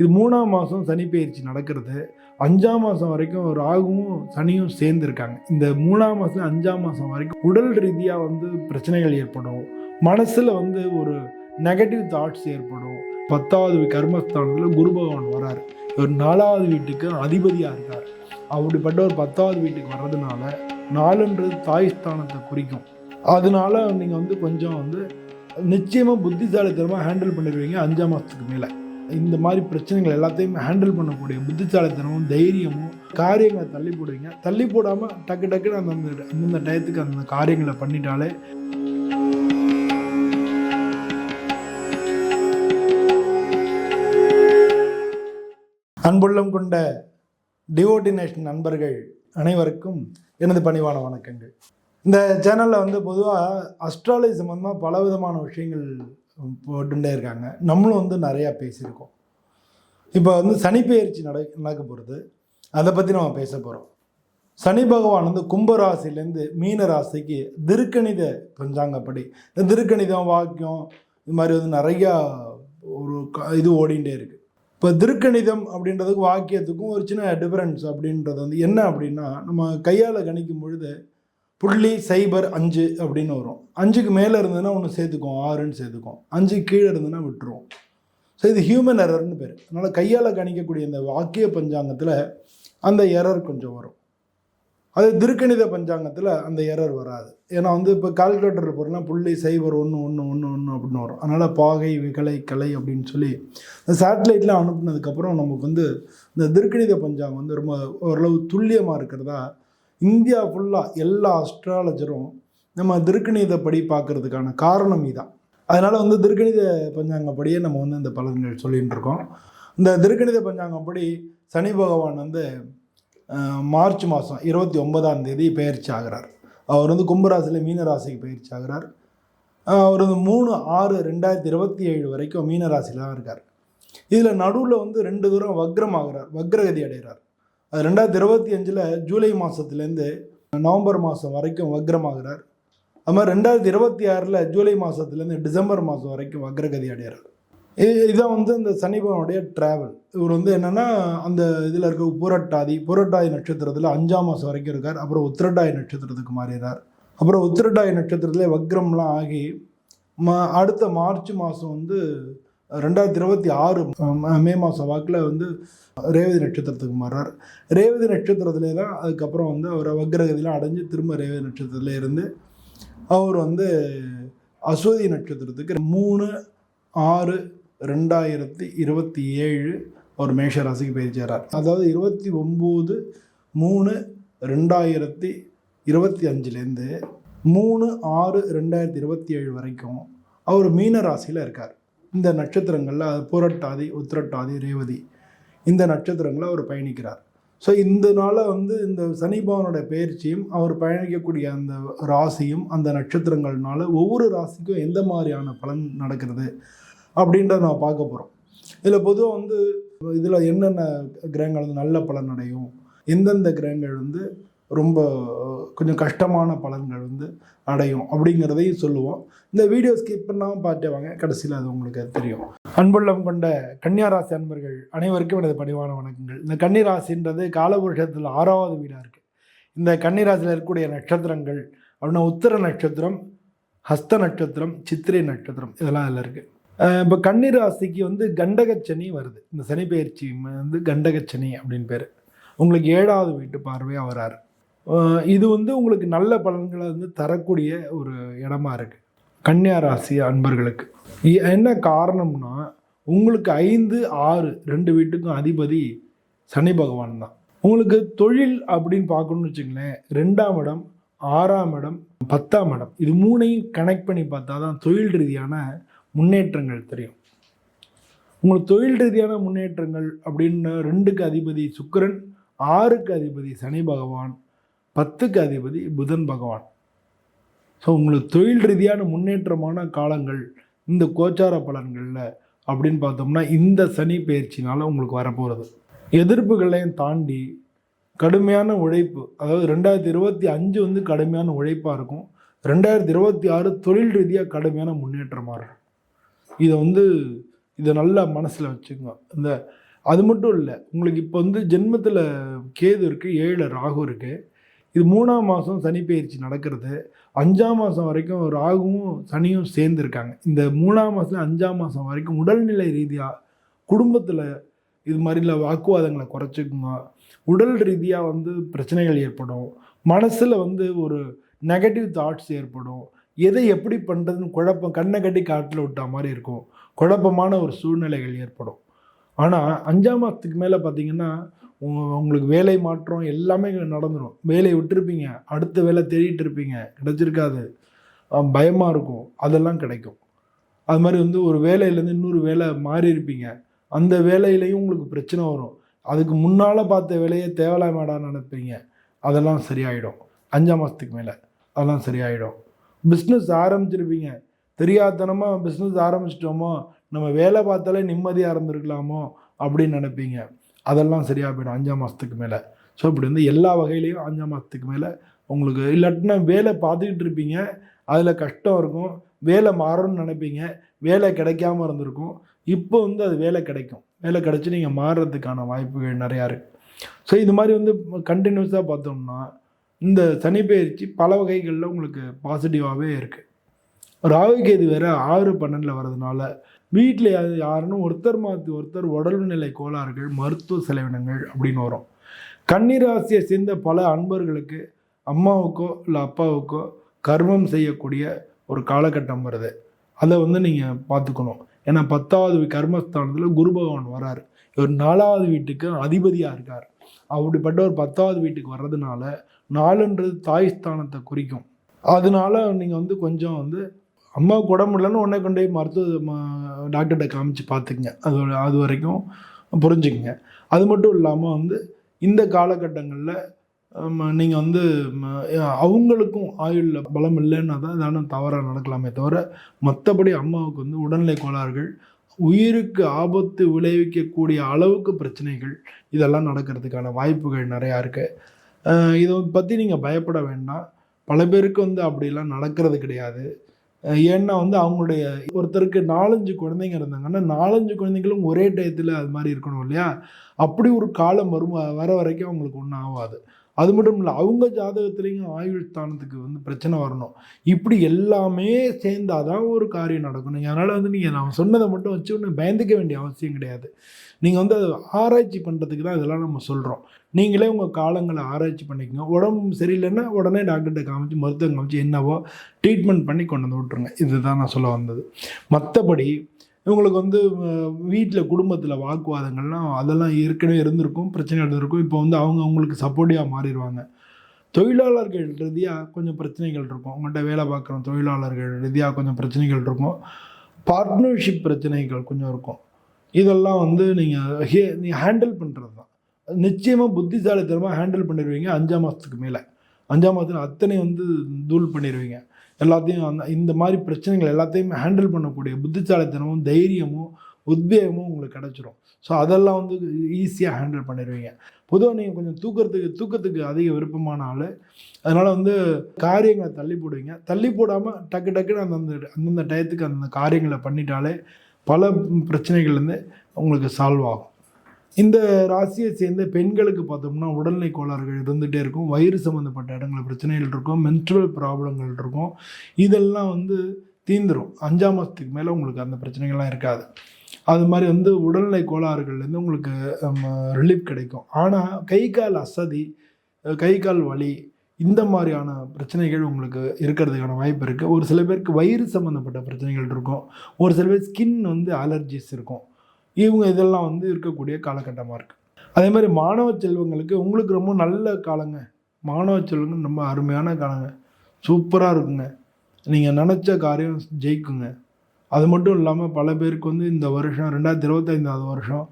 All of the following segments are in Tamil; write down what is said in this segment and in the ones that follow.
இது மூணாம் மாதம் சனி பயிற்சி நடக்கிறது. அஞ்சாம் மாதம் வரைக்கும் ராகுவும் சனியும் சேர்ந்துருக்காங்க. இந்த மூணாம் மாதம் அஞ்சாம் மாதம் வரைக்கும் உடல் ரீதியாக வந்து பிரச்சனைகள் ஏற்படும். மனசில் வந்து ஒரு நெகட்டிவ் தாட்ஸ் ஏற்படும். பத்தாவது கர்மஸ்தானத்தில் குரு பகவான் வராரு. ஒரு நாலாவது வீட்டுக்கு அதிபதியாக இருக்கார். அப்படிப்பட்ட ஒரு பத்தாவது வீட்டுக்கு வர்றதுனால நாலுன்றது தாய் ஸ்தானத்தை குறிக்கும். அதனால நீங்கள் வந்து கொஞ்சம் வந்து நிச்சயமாக புத்திசாலித்தனமாக ஹேண்டில் பண்ணிடுவீங்க அஞ்சாம் மாதத்துக்கு மேலே. இந்த மாதிரி பிரச்சனைகள் எல்லாத்தையும் ஹேண்டில் பண்ணக்கூடிய புத்திசாலித்தனமும் தைரியமும் காரியங்களை தள்ளி போடுவீங்க. தள்ளி போடாமல் டக்கு டக்குன்னு அந்தந்த அந்தந்த டயத்துக்கு அந்தந்த காரியங்களை பண்ணிட்டாலே அன்புள்ளம் கொண்ட டிவோட்டினேஷன் நண்பர்கள் அனைவருக்கும் எனது பணிவான வணக்கங்கள். இந்த சேனலில் வந்து பொதுவாக அஸ்ட்ராலஜி சம்மந்தமாக பல விதமான விஷயங்கள் போட்டுட்டே இருக்காங்க. நம்மளும் வந்து நிறையா பேசியிருக்கோம். இப்போ வந்து சனிப்பெயர்ச்சி நட நடக்க போகிறது அதை பற்றி நம்ம பேச போகிறோம் சனி பகவான் வந்து கும்பராசிலேருந்து மீன ராசிக்கு திருக்கணித பஞ்சாங்கப்படி இந்த திருக்கணிதம் வாக்கியம் இது மாதிரி வந்து நிறையா ஒரு க- இது ஓடிண்டே இருக்குது இப்போ திருக்கணிதம் அப்படின்றதுக்கு வாக்கியத்துக்கும் ஒரு சின்ன டிஃபரன்ஸ் அப்படின்றது வந்து என்ன அப்படின்னா நம்ம கையால் கணிக்கும் பொழுது புள்ளி சைபர் அஞ்சு அப்படின்னு வரும். அஞ்சுக்கு மேலே இருந்ததுன்னா ஒன்று சேர்த்துக்கும் ஆறுன்னு சேர்த்துக்கும் அஞ்சு கீழே இருந்ததுன்னா விட்டுருவோம். ஸோ இது ஹியூமன் எரர்னு பேர். அதனால் கையால் கணிக்கக்கூடிய இந்த வாக்கிய பஞ்சாங்கத்தில் அந்த எரர் கொஞ்சம் வரும். அது திருக்கணித பஞ்சாங்கத்தில் அந்த எரர் வராது. ஏன்னா வந்து இப்போ கால்குலேட்டர் போகிறோம்னா புள்ளி சைபர் ஒன்று ஒன்று ஒன்று ஒன்று அப்படின்னு வரும். அதனால் பாகை விகலை கலை அப்படின்னு சொல்லி இந்த சேட்டலைட்லாம் அனுப்புனதுக்கப்புறம் நமக்கு வந்து இந்த திருக்கணித பஞ்சாங்கம் வந்து ரொம்ப ஓரளவு துல்லியமாக இருக்கிறதா இந்தியா ஃபுல்லாக எல்லா அஸ்ட்ராலஜரும் நம்ம திருக்கணிதப்படி பார்க்கறதுக்கான காரணம் இதான். அதனால் வந்து திருக்கணித பஞ்சாங்கப்படியே நம்ம வந்து இந்த பலன்கள் சொல்லிகிட்டு இருக்கோம். இந்த திருக்கணித பஞ்சாங்கப்படி சனி பகவான் வந்து மார்ச் மாதம் இருபத்தி ஒன்பதாம் தேதி பயிற்சி ஆகிறார். அவர் வந்து கும்பராசியில் மீனராசிக்கு பயிற்சி ஆகிறார். அவர் வந்து மூணு ஆறு ரெண்டாயிரத்தி இருபத்தி ஏழு வரைக்கும் மீனராசிலாம் தான் இருக்கார். இதில் நடுவில் வந்து ரெண்டு தூரம் வக்ரம் ஆகிறார் வக்ரகதி அடைகிறார். அது ரெண்டாயிரத்தி இருபத்தி அஞ்சில் ஜூலை மாதத்துலேருந்து நவம்பர் மாதம் வரைக்கும் வக்ரமாகிறார். அது மாதிரி ரெண்டாயிரத்தி இருபத்தி ஆறில் ஜூலை மாதத்துலேருந்து டிசம்பர் மாதம் வரைக்கும் வக்ரகதி அடைகிறார் இது இதான் வந்து இந்த சனி ட்ராவல் இவர் வந்து என்னென்னா அந்த இதில் இருக்க புரட்டாதி புரட்டாதி நட்சத்திரத்தில் அஞ்சாம் மாதம் வரைக்கும் இருக்கார். அப்புறம் உத்திரட்டாதி நட்சத்திரத்துக்கு மாறிடுறார் அப்புறம் உத்திரட்டாதி நட்சத்திரத்தில் வக்ரம்லாம் ஆகி ம அடுத்த மார்ச் மாதம் வந்து ரெண்டாயிரத்தி இருபத்தி ஆறு மே மாதம் வாக்கில் வந்து ரேவதி நட்சத்திரத்துக்கு மாறார் ரேவதி நட்சத்திரத்திலே தான் அதுக்கப்புறம் வந்து அவர் வக்ரகதிலாம் அடைஞ்சு திரும்ப ரேவதி நட்சத்திரத்துல இருந்து அவர் வந்து அஸ்வதி நட்சத்திரத்துக்கு மூணு ஆறு ரெண்டாயிரத்தி இருபத்தி ஏழு அவர் மேஷ ராசிக்கு பயிற்சியார் அதாவது இருபத்தி ஒம்பது மூணு ரெண்டாயிரத்தி இருபத்தி அஞ்சுலேருந்து மூணு ஆறு ரெண்டாயிரத்தி இருபத்தி ஏழு வரைக்கும் அவர் மீன ராசியில் இருக்கார். இந்த நட்சத்திரங்களில் அது புரட்டாதி உத்திரட்டாதி ரேவதி இந்த நட்சத்திரங்களை அவர் பயணிக்கிறார். ஸோ இந்த வந்து இந்த சனிபவனோட பயிற்சியும் அவர் பயணிக்கக்கூடிய அந்த ராசியும் அந்த நட்சத்திரங்கள்னால ஒவ்வொரு ராசிக்கும் எந்த மாதிரியான பலன் நடக்கிறது அப்படின்றத நான் பார்க்க போகிறோம் இதில் பொதுவாக வந்து இதில் என்னென்ன கிரகங்கள் வந்து நல்ல பலன் அடையும் எந்தெந்த கிரகங்கள் வந்து ரொம்ப கொஞ்சம் கஷ்டமான பலன்கள் வந்து அடையும் அப்படிங்கிறதையும் சொல்லுவோம். இந்த வீடியோ ஸ்கிப் பண்ணாமல் பார்த்து வாங்க. கடைசியில் அது உங்களுக்கு தெரியும். அன்புள்ளம் கொண்ட கன்னியாராசி அன்பர்கள் அனைவருக்கும் எனது பணிவான வணக்கங்கள். இந்த கன்னிராசின்றது காலபுருஷத்தில் ஆறாவது வீடாக இருக்குது இந்த கன்னிராசியில் இருக்கக்கூடிய நட்சத்திரங்கள் அப்படின்னா உத்தர நட்சத்திரம் ஹஸ்த நட்சத்திரம் சித்திரை நட்சத்திரம் இதெல்லாம் அதில் இருக்குது இப்போ கன்னிராசிக்கு வந்து கண்டகச்சனி வருது. இந்த சனி பயிற்சி வந்து கண்டகச்சனி அப்படின்னு பேர். உங்களுக்கு ஏழாவது வீட்டு பார்வையாக வராரு. இது வந்து உங்களுக்கு நல்ல பலன்களை வந்து தரக்கூடிய ஒரு இடமா இருக்கு. கன்னியா ராசி அன்பர்களுக்கு. என்ன காரணம்னா உங்களுக்கு ஐந்து ஆறு ரெண்டு வீட்டுக்கும் அதிபதி சனி பகவான் தான். உங்களுக்கு தொழில் அப்படின்னு பார்க்கணும்னு வச்சுங்களேன் ரெண்டாம் இடம் ஆறாம் இடம் பத்தாம் இடம். இது மூணையும் கனெக்ட் பண்ணி பார்த்தா தான் தொழில் ரீதியான முன்னேற்றங்கள் தெரியும். உங்களுக்கு தொழில் ரீதியான முன்னேற்றங்கள் அப்படின்னு ரெண்டுக்கு அதிபதி சுக்கரன் ஆறுக்கு அதிபதி சனி பகவான். பத்துக்கு அதிபதி புதன் பகவான். ஸோ உங்களுக்கு தொழில் ரீதியான முன்னேற்றமான காலங்கள் இந்த கோச்சார பலன்களில் அப்படின்னு பார்த்தோம்னா இந்த சனி பயிற்சினால் உங்களுக்கு வரப்போகிறது எதிர்ப்புகளையும் தாண்டி கடுமையான உழைப்பு அதாவது ரெண்டாயிரத்தி இருபத்தி அஞ்சு வந்து கடுமையான உழைப்பாக இருக்கும். ரெண்டாயிரத்தி இருபத்தி ஆறு தொழில் ரீதியாக கடுமையான முன்னேற்றமாக இருக்கும். இதை வந்து இதை நல்லா மனசில் வச்சுக்கோங்க. இந்த அது மட்டும் இல்லை உங்களுக்கு இப்போ வந்து ஜென்மத்தில் கேது இருக்குது ஏழில் ராகு இருக்குது இது மூணாம் மாதம் சனி பயிற்சி நடக்கிறது. அஞ்சாம் மாதம் வரைக்கும் ராகுவும் சனியும் சேர்ந்துருக்காங்க. இந்த மூணாம் மாதத்துல அஞ்சாம் மாதம் வரைக்கும் உடல்நிலை ரீதியாக குடும்பத்தில் இது மாதிரில வாக்குவாதங்களை குறைச்சிக்குங்க உடல் ரீதியாக வந்து பிரச்சனைகள் ஏற்படும். மனசில் வந்து ஒரு நெகட்டிவ் தாட்ஸ் ஏற்படும். எதை எப்படி பண்ணுறதுன்னு குழப்பம் கண்ணை கட்டி காட்டில் விட்டா மாதிரி இருக்கும். குழப்பமான ஒரு சூழ்நிலைகள் ஏற்படும். ஆனால் அஞ்சாம் மாதத்துக்கு மேலே பார்த்தீங்கன்னா உங்களுக்கு வேலை மாற்றம் எல்லாமே நடந்துடும் வேலையை விட்டுருப்பீங்க. அடுத்த வேலை தேடிட்டு இருப்பீங்க. கிடச்சிருக்காது. பயமாக இருக்கும். அதெல்லாம் கிடைக்கும். அது மாதிரி வந்து ஒரு வேலையிலேருந்து இன்னொரு வேலை மாறி இருப்பீங்க. அந்த வேலையிலையும் உங்களுக்கு பிரச்சனை வரும். அதுக்கு முன்னால் பார்த்த வேலையை தேவலாமேடான்னு நினைப்பீங்க. அதெல்லாம் சரியாயிடும். அஞ்சாம் மாதத்துக்கு மேலே. அதெல்லாம் சரியாயிடும். பிஸ்னஸ் ஆரம்பிச்சிருப்பீங்க. தெரியாதனமாக பிஸ்னஸ் ஆரம்பிச்சிட்டோமோ நம்ம வேலை பார்த்தாலே நிம்மதியாக இருந்திருக்கலாமோ அப்படின்னு நினைப்பீங்க. அதெல்லாம் சரியாக போயிடும் அஞ்சாம் மாதத்துக்கு மேலே. ஸோ இப்படி வந்து எல்லா வகையிலையும் அஞ்சாம் மாதத்துக்கு மேலே உங்களுக்கு இல்லாட்டினா வேலை பார்த்துக்கிட்டு இருப்பீங்க. அதில் கஷ்டம் இருக்கும். வேலை மாறணும்னு நினைப்பீங்க. வேலை கிடைக்காம இருந்திருக்கும். இப்போ வந்து அது வேலை கிடைக்கும். வேலை கிடைச்சி நீங்கள் மாறுறதுக்கான வாய்ப்புகள் நிறையா இருக்குது ஸோ இது மாதிரி வந்து கண்டினியூஸாக பார்த்தோம்னா இந்த சனி பயிற்சி பல வகைகளில் உங்களுக்கு பாசிட்டிவாகவே இருக்குது ராகு கேது வேற ஆறு பன்னெண்டில் வர்றதுனால வீட்டில் யாருன்னு ஒருத்தர் மாற்றி ஒருத்தர் உடல்நிலை கோளாறுகள் மருத்துவ செலவினங்கள் அப்படின்னு வரும். கன்னிராசியை சேர்ந்த பல அன்பர்களுக்கு அம்மாவுக்கோ இல்லை அப்பாவுக்கோ கர்மம் செய்யக்கூடிய ஒரு காலகட்டம் வருது. அதை வந்து நீங்கள் பார்த்துக்கணும். ஏன்னா பத்தாவது கர்மஸ்தானத்தில் குரு பகவான் வராரு இவர் நாலாவது வீட்டுக்கு அதிபதியாக இருக்கார். அப்படிப்பட்ட ஒரு பத்தாவது வீட்டுக்கு வர்றதுனால நாலுன்றது தாய் ஸ்தானத்தை குறிக்கும். அதனால நீங்கள் வந்து கொஞ்சம் வந்து அம்மாவுக்கு உடம்பு முடியலன்னு உடனே கொண்டு போய் மருத்துவ ம- டாக்டர்கிட்ட காமிச்சு பார்த்துக்குங்க. அது அது வரைக்கும் புரிஞ்சுக்குங்க. அது மட்டும் இல்லாமல் வந்து இந்த காலகட்டங்களில் நீங்கள் வந்து ம, அவங்களுக்கும் ஆயுளில் பலம் இல்லைன்னா தான் தானே தவறாக நடக்கலாமே தவிர மற்றபடி அம்மாவுக்கு வந்து உடல்நிலை கோளாறுகள் உயிருக்கு ஆபத்து விளைவிக்கக்கூடிய அளவுக்கு பிரச்சனைகள் இதெல்லாம் நடக்கிறதுக்கான வாய்ப்புகள் நிறையா இருக்குது இதை பற்றி நீங்கள் பயப்பட வேண்டாம். பல பேருக்கு வந்து அப்படிலாம் நடக்கிறது கிடையாது. ஏன்னா வந்து அவங்களுடைய ஒருத்தருக்கு நாலஞ்சு குழந்தைங்க இருந்தாங்கன்னா நாலஞ்சு குழந்தைங்களும் ஒரே டயத்தில் அது மாதிரி இருக்கணும் இல்லையா? அப்படி ஒரு காலம் வரும் வர வரைக்கும் அவங்களுக்கு ஒன்றும் ஆகாது. அது மட்டும் இல்லை அவங்க ஜாதகத்துலேயும் ஆயுள் ஸ்தானத்துக்கு வந்து பிரச்சனை வரணும். இப்படி எல்லாமே சேர்ந்தாதான் ஒரு காரியம் நடக்கும் நீங்கள் அதனால் வந்து நீங்கள் நான் சொன்னதை மட்டும் வச்சு ஒன்று பயந்துக்க வேண்டிய அவசியம் கிடையாது. நீங்கள் வந்து அதை ஆராய்ச்சி பண்ணுறதுக்கு தான் இதெல்லாம் நம்ம சொல்கிறோம் நீங்களே உங்கள் காலங்களை ஆராய்ச்சி பண்ணிக்கோங்க. உடம்பு சரியில்லைன்னா உடனே டாக்டர்கிட்ட காமிச்சு மருத்துவம் காமிச்சு என்னவோ ட்ரீட்மெண்ட் பண்ணி கொண்டு வந்து விட்ருங்க இதுதான் நான் சொல்ல வந்தது. மற்றபடி இவங்களுக்கு வந்து வீட்டில் குடும்பத்தில் வாக்குவாதங்கள்லாம் அதெல்லாம் ஏற்கனவே இருந்திருக்கும் பிரச்சனை இருந்திருக்கும் இப்போ வந்து அவங்க அவங்களுக்கு சப்போர்ட்டிவாக மாறிடுவாங்க. தொழிலாளர்கள் ரீதியாக கொஞ்சம் பிரச்சனைகள் இருக்கும். உங்கள்கிட்ட வேலை பார்க்குற தொழிலாளர்கள் ரீதியாக கொஞ்சம் பிரச்சனைகள் இருக்கும். பார்ட்னர்ஷிப் பிரச்சனைகள் கொஞ்சம் இருக்கும். இதெல்லாம் வந்து நீங்கள் ஹே நீ ஹேண்டில் பண்ணுறது தான் நிச்சயமாக புத்திசாலித்தனமாக ஹேண்டில் பண்ணிடுவீங்க அஞ்சாம் மாதத்துக்கு மேலே. அஞ்சாம் மாதத்தில் அத்தனை வந்து தூள் பண்ணிடுவீங்க. எல்லாத்தையும் அந்த இந்த மாதிரி பிரச்சனைகள் எல்லாத்தையும் ஹேண்டில் பண்ணக்கூடிய புத்திசாலித்தனமும் தைரியமும் உத்வேகமும் உங்களுக்கு கிடச்சிரும். ஸோ அதெல்லாம் வந்து ஈஸியாக ஹேண்டில் பண்ணிடுவீங்க. பொதுவாக நீங்கள் கொஞ்சம் தூக்கிறதுக்கு தூக்கத்துக்கு அதிக விருப்பமான ஆள். அதனால் வந்து காரியங்களை தள்ளி போடுவீங்க. தள்ளி போடாமல் டக்கு டக்குன்னு அந்தந்த அந்தந்த டயத்துக்கு அந்தந்த காரியங்களை பண்ணிட்டாலே பல பிரச்சனைகள்லேருந்து உங்களுக்கு சால்வ் ஆகும். இந்த ராசியை சேர்ந்த பெண்களுக்கு பார்த்தோம்னா உடல்நிலை கோளாறுகள் இருந்துகிட்டே இருக்கும். வயிறு சம்மந்தப்பட்ட இடங்களில் பிரச்சனைகள் இருக்கும். மென்ட்ரல் ப்ராப்ளங்கள் இருக்கும். இதெல்லாம் வந்து தீந்துடும் அஞ்சாம் மாதத்துக்கு மேலே உங்களுக்கு அந்த பிரச்சனைகள்லாம் இருக்காது. அது மாதிரி வந்து உடல்நிலை கோளாறுகள்லேருந்து உங்களுக்கு ரிலீஃப் கிடைக்கும். ஆனால் கை கால் அசதி கை கால் வலி இந்த மாதிரியான பிரச்சனைகள் உங்களுக்கு இருக்கிறதுக்கான வாய்ப்பு இருக்குது ஒரு சில பேருக்கு வயிறு சம்மந்தப்பட்ட பிரச்சனைகள் இருக்கும். ஒரு சில பேர் ஸ்கின் வந்து அலர்ஜிஸ் இருக்கும். இவங்க இதெல்லாம் வந்து இருக்கக்கூடிய காலகட்டமாக இருக்குது அதே மாதிரி மாணவ செல்வங்களுக்கு உங்களுக்கு ரொம்ப நல்ல காலங்க. மாணவ செல்வங்கள் ரொம்ப அருமையான காலங்க. சூப்பராக இருக்குங்க. நீங்கள் நினச்ச காரியம் ஜெயிக்குங்க. அது மட்டும் இல்லாமல் பல பேருக்கு வந்து இந்த வருஷம் ரெண்டாயிரத்தி இருபத்தைந்தாவது வருஷம்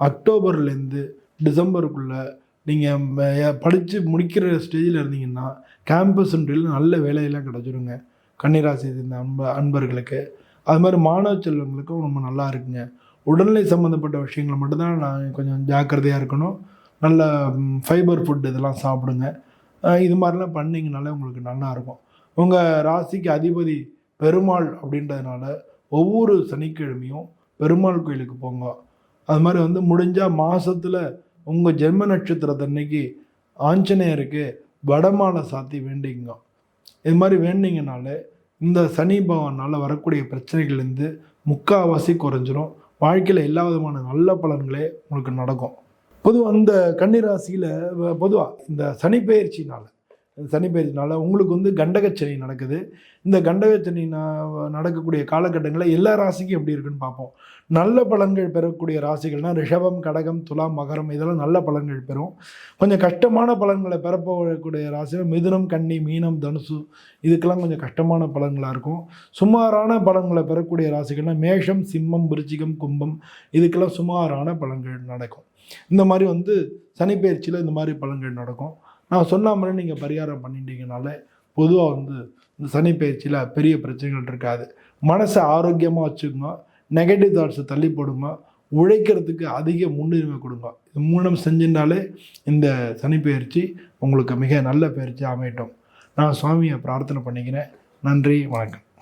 அக்டோபர்லேருந்து டிசம்பருக்குள்ளே நீங்கள் படித்து முடிக்கிற ஸ்டேஜில் இருந்தீங்கன்னா கேம்பஸ் இன்டர்வியூல நல்ல வேலையெல்லாம் கிடச்சிருங்க. கன்னிராசி இந்த அன்ப அன்பர்களுக்கு. அது மாதிரி மாணவ செல்வங்களுக்கும் ரொம்ப நல்லா இருக்குங்க. உடல்நிலை சம்மந்தப்பட்ட விஷயங்களை மட்டும்தான் நான் கொஞ்சம் ஜாக்கிரதையாக இருக்கணும். நல்ல ஃபைபர் ஃபுட் இதெல்லாம் சாப்பிடுங்க. இது மாதிரிலாம் பண்ணிங்கனாலே உங்களுக்கு நல்லா இருக்கும். உங்கள் ராசிக்கு அதிபதி பெருமாள் அப்படின்றதுனால ஒவ்வொரு சனிக்கிழமையும் பெருமாள் கோயிலுக்கு போங்க. அது மாதிரி வந்து முடிஞ்சால் மாதத்தில் உங்கள் ஜென்ம நட்சத்திரத்தன்னைக்கு ஆஞ்சநேயருக்கு வடமாலை சாத்தி வேண்டிங்க இது மாதிரி வேண்டிங்கனாலே இந்த சனி பகவானால் வரக்கூடிய பிரச்சனைகள்லேருந்து முக்கால்வாசி குறைஞ்சிரும். வாழ்க்கையில் எல்லா விதமான நல்ல பலன்களே உங்களுக்கு நடக்கும். பொதுவாக அந்த கன்னிராசியில் பொதுவாக இந்த சனி பயிற்சினால் சனி பெயர்ச்சினால உங்களுக்கு வந்து கண்டகச்சனி நடக்குது. இந்த கண்டகச்சனி ந- நடக்கக்கூடிய காலகட்டங்களில் எல்லா ராசிக்கும் எப்படி இருக்குன்னு பார்ப்போம். நல்ல பலன்கள் பெறக்கூடிய ராசிகள்னா ரிஷபம் கடகம் துலாம் மகரம் இதெல்லாம் நல்ல பலன்கள் பெறும். கொஞ்சம் கஷ்டமான பலன்களை பெறப்போகக்கூடிய ராசிகள் மிதுனம் கன்னி மீனம் தனுசு இதுக்கெல்லாம் கொஞ்சம் கஷ்டமான பலன்களாக இருக்கும். சுமாரான பலன்களை பெறக்கூடிய ராசிகள்னால் மேஷம் சிம்மம் விருச்சிகம் கும்பம் இதுக்கெல்லாம் சுமாரான பலன்கள் நடக்கும். இந்த மாதிரி வந்து சனிப்பெயர்ச்சியில் இந்த மாதிரி பலன்கள் நடக்கும். நான் சொன்ன மாதிரி நீங்கள் பரிகாரம் பண்ணிட்டீங்கனாலே பொதுவாக வந்து இந்த சனிப்பெயர்ச்சியில் பெரிய பிரச்சனைகள் இருக்காது. மனசை ஆரோக்கியமாக வச்சுக்கோங்க நெகட்டிவ் தாட்ஸை தள்ளி போடுங்க. உழைக்கிறதுக்கு அதிக முன்னுரிமை கொடுங்க. இது மூலம் செஞ்சிருந்தாலே இந்த சனிப்பெயர்ச்சி உங்களுக்கு மிக நல்ல பயிற்சி அமையட்டும். நான் சுவாமியை பிரார்த்தனை பண்ணிக்கிறேன். நன்றி வணக்கம்.